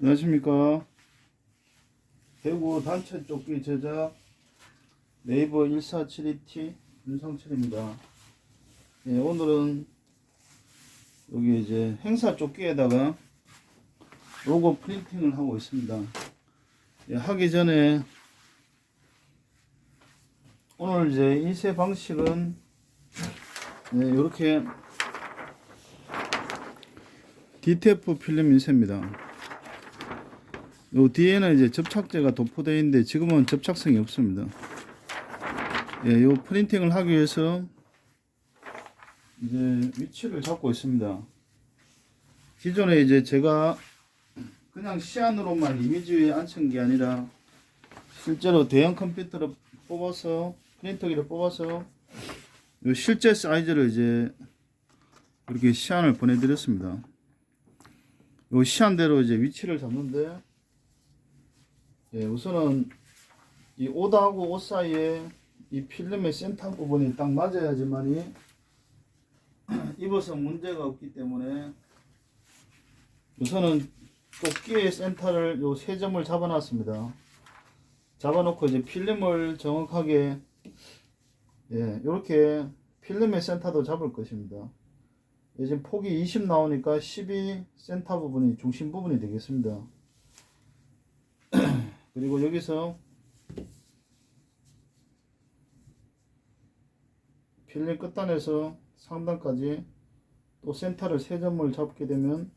안녕하십니까. 대구 단체 조끼 제작 네이버 1472T 윤상철입니다. 예, 오늘은 여기 이제 행사 조끼에다가 로고 프린팅을 하고 있습니다. 예, 하기 전에 오늘 이제 인쇄 방식은 네, 이렇게 DTF 필름 인쇄입니다. 요 뒤에는 이제 접착제가 도포되어 있는데 지금은 접착성이 없습니다. 예, 요 프린팅을 하기 위해서 이제 위치를 잡고 있습니다. 기존에 이제 제가 그냥 시안으로만 이미지에 앉힌 게 아니라 실제로 대형 컴퓨터를 뽑아서 프린터기를 뽑아서 요 실제 사이즈를 이제 이렇게 시안을 보내드렸습니다. 요 시안대로 이제 위치를 잡는데 예, 우선은 이 옷하고 옷 사이에 이 필름의 센터 부분이 딱 맞아야지만이 입어서 문제가 없기 때문에 우선은 조끼의 센터를 요 세 점을 잡아놨습니다. 잡아놓고 이제 필름을 정확하게 예, 이렇게 필름의 센터도 잡을 것입니다. 예, 지금 폭이 20 나오니까 12 센터 부분이 중심 부분이 되겠습니다. 그리고 여기서 필름 끝단에서 상단까지 또 센터를 세 점을 잡게 되면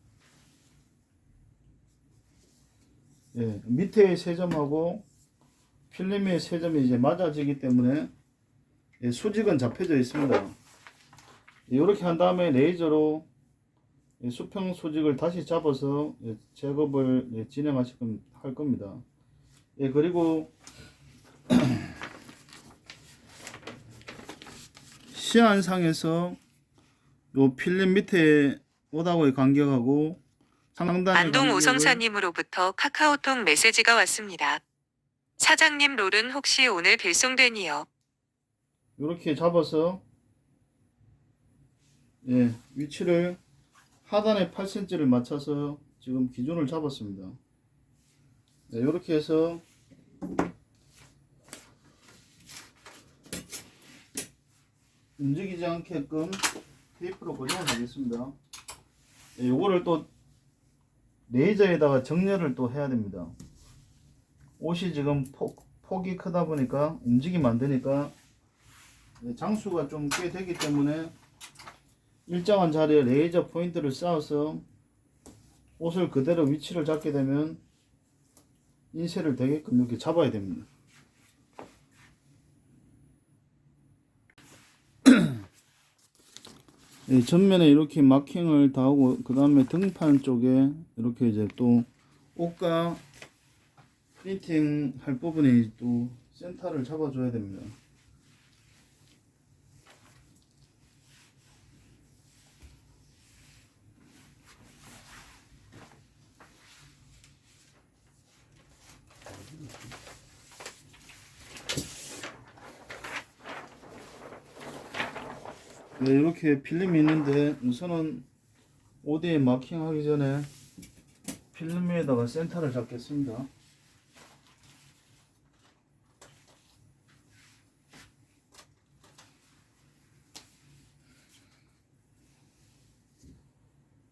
예, 밑에의 세 점하고 필름의 세 점이 이제 맞아지기 때문에 예, 수직은 잡혀져 있습니다. 이렇게 한 다음에 레이저로 예, 수평 수직을 다시 잡아서 예, 작업을 예, 진행하실 겁- 할 겁니다. 예, 그리고 시안상에서 요 필름 밑에 오다고의 간격하고 상단의 안동 오성사님으로부터 카카오톡 메시지가 왔습니다. 사장님 롤은 혹시 오늘 배송되니요? 이렇게 잡아서 예, 위치를 하단에 8cm를 맞춰서 지금 기준을 잡았습니다. 네, 이렇게 해서 움직이지 않게끔 테이프로 고정을 하겠습니다. 예, 요거를 또 레이저에다가 정렬을 또 해야 됩니다. 옷이 지금 폭, 폭이 크다 보니까 움직이면 안 되니까 네, 장수가 좀 꽤 되기 때문에 일정한 자리에 레이저 포인트를 쌓아서 옷을 그대로 위치를 잡게 되면 인쇄를 되게끔 이렇게 잡아야 됩니다. 예, 전면에 이렇게 마킹을 다 하고 그 다음에 등판 쪽에 이렇게 이제 또 옷과 프린팅 할 부분이 또 센터를 잡아줘야 됩니다. 네, 이렇게 필름이 있는데 우선은 OD에 마킹하기 전에 필름 위에다가 센터를 잡겠습니다.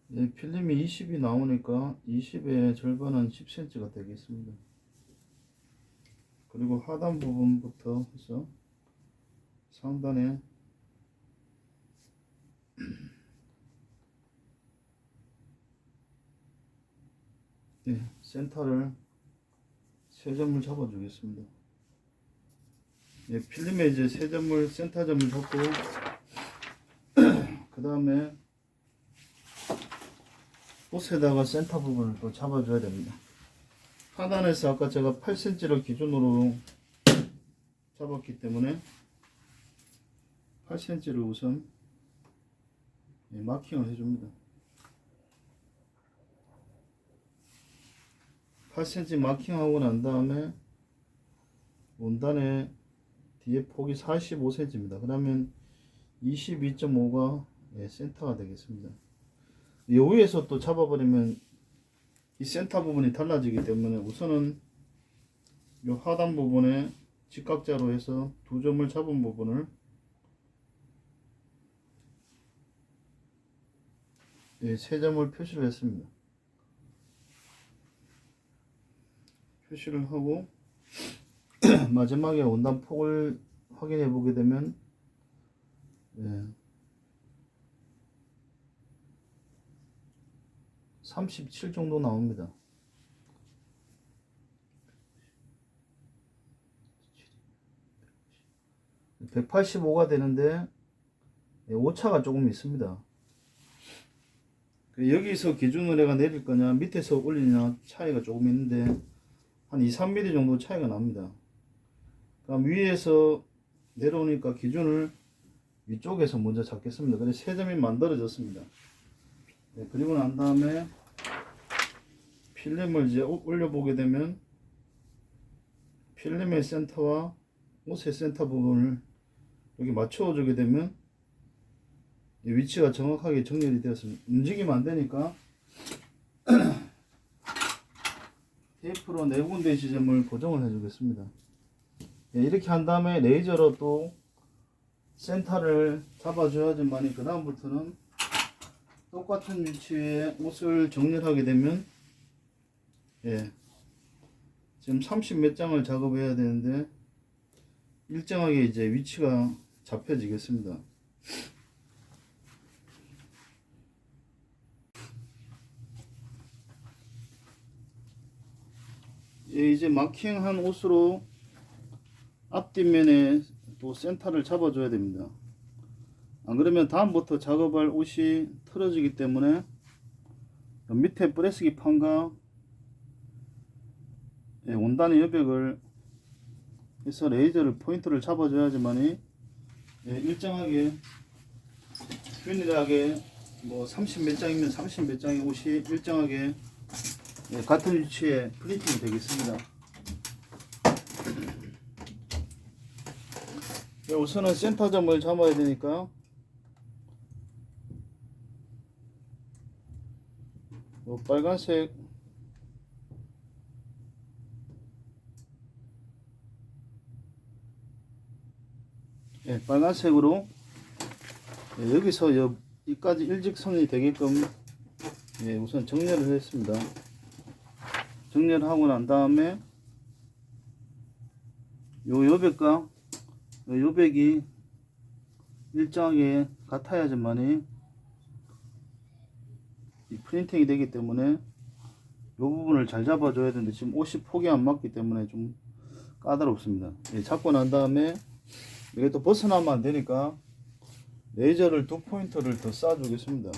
네, 필름이 20이 나오니까 20의 절반은 10cm가 되겠습니다. 그리고 하단 부분부터 해서 상단에 네, 센터를 세 점을 잡아 주겠습니다. 네, 필름에 이제 세 점을 센터 점을 잡고 그 다음에 옷에다가 센터 부분을 또 잡아줘야 됩니다. 하단에서 아까 제가 8cm를 기준으로 잡았기 때문에 8cm를 우선 예, 마킹을 해줍니다. 8cm 마킹하고 난 다음에 원단의 뒤에 폭이 45cm입니다. 그러면 22.5가 예, 센터가 되겠습니다. 요 위에서 또 잡아버리면 이 센터 부분이 달라지기 때문에 우선은 이 하단 부분에 직각자로 해서 두 점을 잡은 부분을 예, 세 점을 표시를 했습니다. 표시를 하고 마지막에 원단 폭을 확인해 보게 되면 예, 37 정도 나옵니다. (185가) 되는데 예, 오차가 조금 있습니다. 그 여기서 기준으로 내가 내릴 거냐 밑에서 올리냐 차이가 조금 있는데 한 2, 3mm 정도 차이가 납니다. 그럼 위에서 내려오니까 기준을 위쪽에서 먼저 잡겠습니다. 그래서 세 점이 만들어졌습니다. 네, 그리고 난 다음에 필름을 이제 오- 올려보게 되면 필름의 센터와 옷의 센터 부분을 여기 맞춰주게 되면 이 위치가 정확하게 정렬이 되었습니다. 움직이면 안 되니까 테이프로 네 군데 지점을 고정을 해주겠습니다. 예, 이렇게 한 다음에 레이저로 또 센터를 잡아줘야지만이 그 다음부터는 똑같은 위치에 옷을 정렬하게 되면 예 지금 30 몇 장을 작업해야 되는데 일정하게 이제 위치가 잡혀지겠습니다. 예, 이제 마킹한 옷으로 앞뒷면에 또 센터를 잡아줘야 됩니다. 안 그러면 다음부터 작업할 옷이 틀어지기 때문에 밑에 프레스기 판과 예, 원단의 여백을 해서 레이저를 포인트를 잡아줘야지만이 예, 일정하게 균일하게 뭐 30 몇 장이면 30 몇 장의 옷이 일정하게 예, 같은 위치에 프린팅이 되겠습니다. 예, 우선은 센터점을 잡아야 되니까 요 빨간색 예, 빨간색으로 예, 여기서 여, 이까지 일직선이 되게끔 예, 우선 정렬을 했습니다. 정렬하고 난 다음에 요 여백과 요 요백이 일정하게 같아야지만이 이 프린팅이 되기 때문에 요 부분을 잘 잡아줘야 되는데 지금 옷이 폭이 안 맞기 때문에 좀 까다롭습니다. 예, 잡고 난 다음에 이게 또 벗어나면 안 되니까 레이저를 두 포인트를 더 쏴 주겠습니다.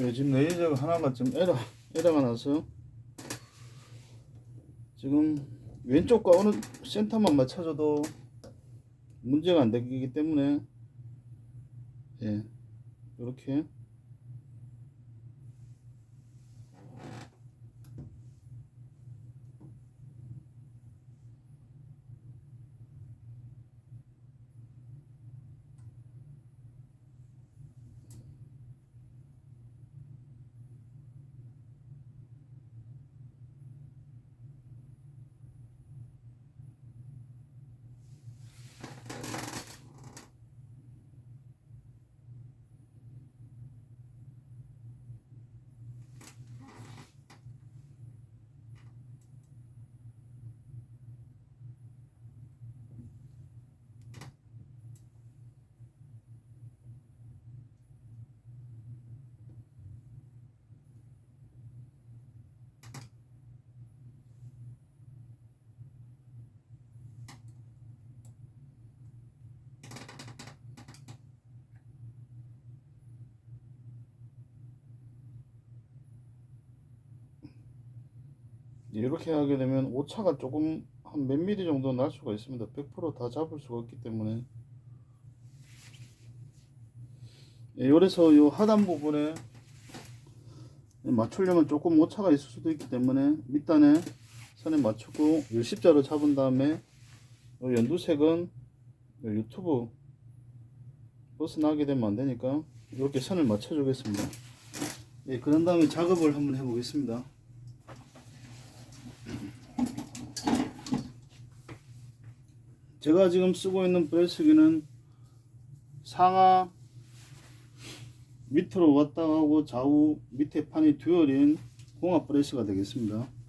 예, 지금 레이저가 하나가 좀 에러, 에러가 나서 지금 왼쪽과 어느 센터만 맞춰줘도 문제가 안 되기 때문에 예, 이렇게 이렇게 하게 되면 오차가 조금 한 몇 미리 정도 날 수가 있습니다. 100%다 잡을 수가 없기 때문에 예, 요래서 요 하단 부분에 맞추려면 조금 오차가 있을 수도 있기 때문에 밑단에 선에 맞추고 열십자로 잡은 다음에 요 연두색은 요 유튜브 벗어나게 되면 안 되니까 이렇게 선을 맞춰 주겠습니다. 예, 그런 다음에 작업을 한번 해 보겠습니다. 제가 지금 쓰고 있는 브레스기는 상하 밑으로 왔다 가고 좌우 밑에 판이 듀얼인 공합 브레스가 되겠습니다.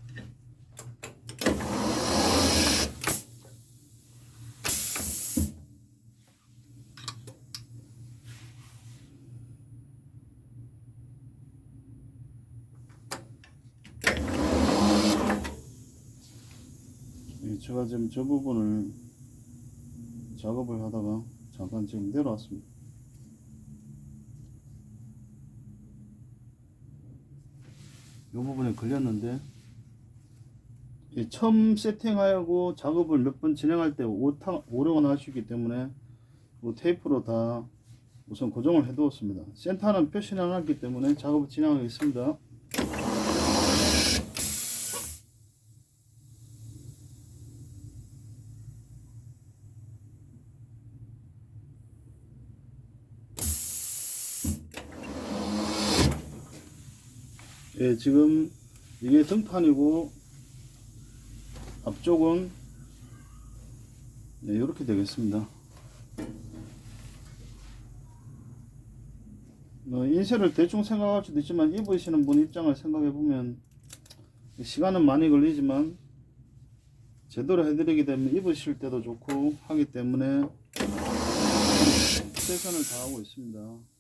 제가 지금 저 부분을 작업을 하다가 잠깐 지금 내려왔습니다. 이 부분에 걸렸는데 이 처음 세팅하고 작업을 몇 번 진행할 때 오타, 오류가 날 수 있기 때문에 이 테이프로 다 우선 고정을 해 두었습니다. 센터는 표시는 안 했기 때문에 작업을 진행하겠습니다. 예, 지금 이게 등판이고 앞쪽은 네, 이렇게 되겠습니다. 어, 인쇄를 대충 생각할 수도 있지만 입으시는 분 입장을 생각해 보면 시간은 많이 걸리지만 제대로 해드리게 되면 입으실 때도 좋고 하기 때문에 최선을 다하고 있습니다.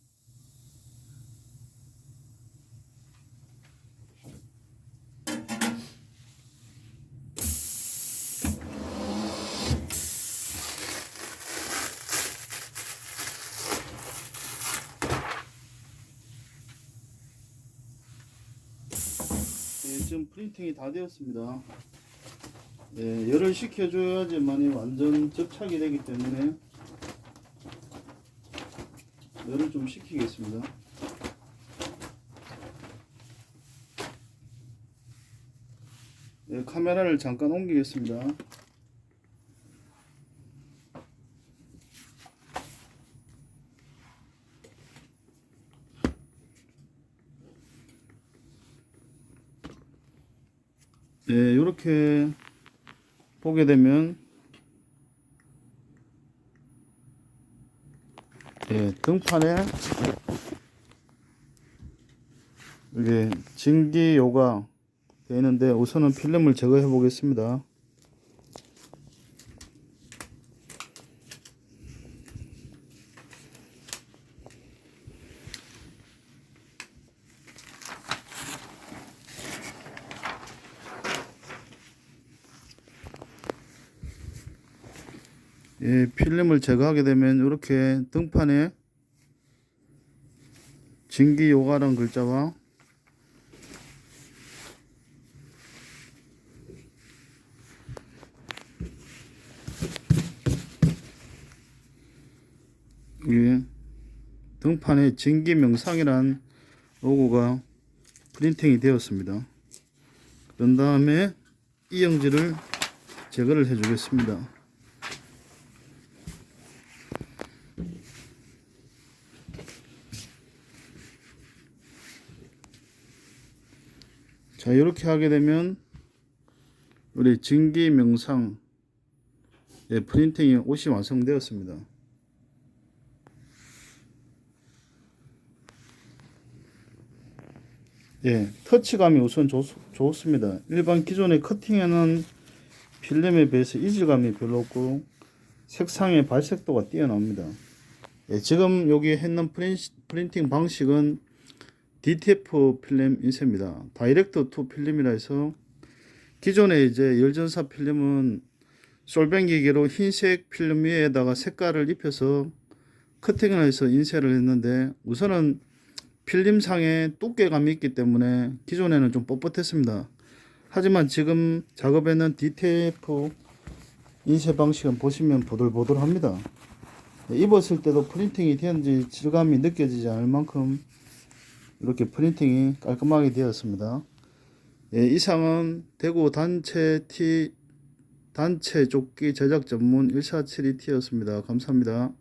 예, 지금 프린팅이 다 되었습니다. 예, 열을 식혀줘야지만이 완전 접착이 되기 때문에 열을 좀 식히겠습니다. 예, 카메라를 잠깐 옮기겠습니다. 네, 이렇게 보게 되면 예, 등판에 이게 진기요가 되어 있는데 우선은 필름을 제거해 보겠습니다. 예, 필름을 제거하게 되면 이렇게 등판에 진기 요가라는 글자와 예, 등판에 진기 명상이란 로고가 프린팅이 되었습니다. 그런 다음에 이영지를 제거를 해 주겠습니다. 자 이렇게 하게 되면 우리 증기 명상 예, 프린팅이 옷이 완성되었습니다. 예, 터치감이 우선 좋, 좋습니다. 일반 기존의 커팅에는 필름에 비해서 이질감이 별로 없고 색상의 발색도가 뛰어납니다. 예, 지금 여기 했는 프린, 프린팅 방식은 DTF 필름 인쇄입니다. 다이렉트 투 필름이라 해서 기존에 이제 열전사 필름은 솔뱅기계로 흰색 필름 위에다가 색깔을 입혀서 커팅을 해서 인쇄를 했는데 우선은 필름상에 두께감이 있기 때문에 기존에는 좀 뻣뻣했습니다. 하지만 지금 작업에는 DTF 인쇄 방식은 보시면 보들보들합니다. 네, 입었을 때도 프린팅이 되었는지 질감이 느껴지지 않을 만큼 이렇게 프린팅이 깔끔하게 되었습니다. 예, 이상은 대구 단체 T 단체 조끼 제작 전문 147 2T였습니다. 감사합니다.